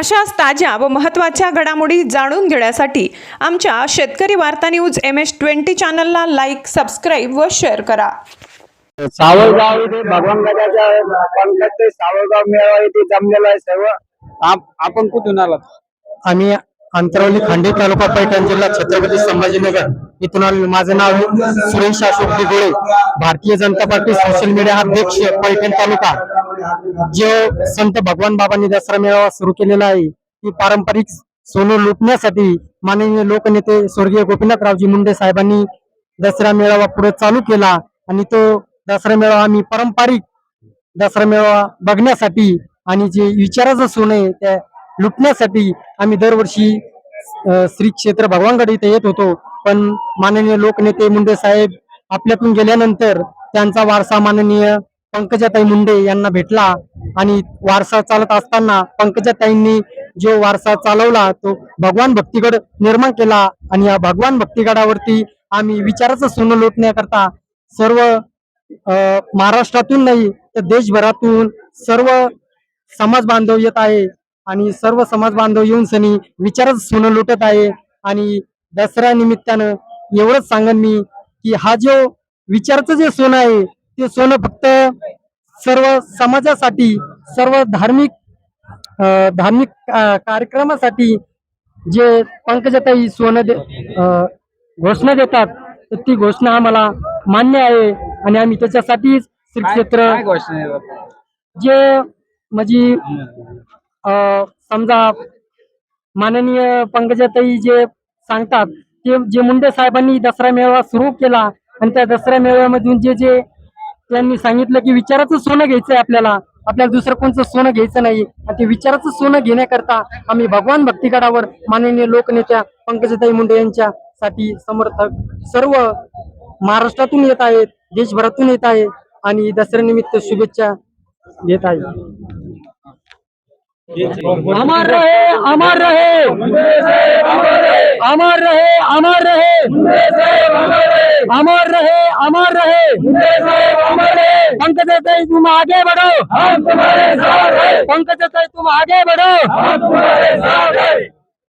अशाच ताज्या व महत्त्वाच्या घडामोडी जाणून घेण्यासाठी आमच्या शेतकरी वार्ता न्यूज एम एस ट्वेंटी चॅनलला लाईक सबस्क्राईब व शेअर करा. सावळगाव इथे भगवान पंकज ते सावळगाव मेळावा इथे जमलेला आहे सर्व. आप- आपण कुठून आलात? आम्ही अंतरवली खांडे तालुका पैठण जिल्हा छत्रपती संभाजीनगर. इथून माझं नाव आहे Suresh Ashok Digole. Bharatiya Janata party social media अध्यक्ष पैठण तालुका. जो संत भगवान बाबांनी दसरा मेळावा सुरू केलेला आहे ती पारंपरिक सोनं लुटण्यासाठी माननीय लोकनेते स्वर्गीय गोपीनाथरावजी मुंडे साहेबांनी दसरा मेळावा पुढे चालू केला आणि तो दसरा मेळावा आम्ही पारंपरिक दसरा मेळावा बघण्यासाठी आणि जे विचाराचं सोनं आहे त्या लुटण्यासाठी आम्ही दरवर्षी श्री क्षेत्र भगवानगड इथे येत होतो. पण माननीय लोकनेते मुंडे साहेब आपल्यातून गेल्यानंतर त्यांचा वारसा माननीय पंकजाताई मुंडे यांना भेटला. आणि वारसा चालत असताना पंकजाताईंनी जो वारसा चालवला तो भगवान भक्तीगड निर्माण केला. आणि या भगवान भक्तीगडावरती आम्ही विचाराचं सोनं लोटण्याकरता सर्व महाराष्ट्रातून नाही तर देशभरातून सर्व समाज बांधव येत आहे. आणि सर्व समाज बांधव येऊन सनी विचारच सोनं लुटत आहे आणि दसऱ्या निमित्तानं एवढंच सांगन मी की हा जो विचारचं जे सोनं आहे ते सोनं फक्त सर्व समाजासाठी सर्व धार्मिक धार्मिक कार्यक्रमासाठी जे पंकजाताई सोनं दे घोषणा देतात तर ती घोषणा आम्हाला मान्य आहे आणि आम्ही त्याच्यासाठीच श्री क्षेत्र? जे म्हणजे समजा माननीय पंकजाताई जे सांगतात ते जे मुंडे साहेबांनी दसरा मेळावा सुरू केला आणि त्या दसरा मेळाव्यामधून जे जे त्यांनी सांगितलं की विचाराचं सोनं घ्यायचंय आपल्याला आपल्याला दुसरं कोणतं सोनं घ्यायचं नाही आणि ते विचाराचं सोनं घेण्याकरता आम्ही भगवान भक्तीगडावर माननीय लोकनेत्या पंकजाताई मुंडे यांच्यासाठी समर्थक सर्व महाराष्ट्रातून येत आहेत देशभरातून येत आहे आणि दसऱ्यानिमित्त शुभेच्छा देत आहे अमर रहे अमर रहे। अमर रहे अमर रहे। अमर रहे अमर रहे। पंकज तुम आगे बढ़ो। पंकज तुम आगे बढ़ो।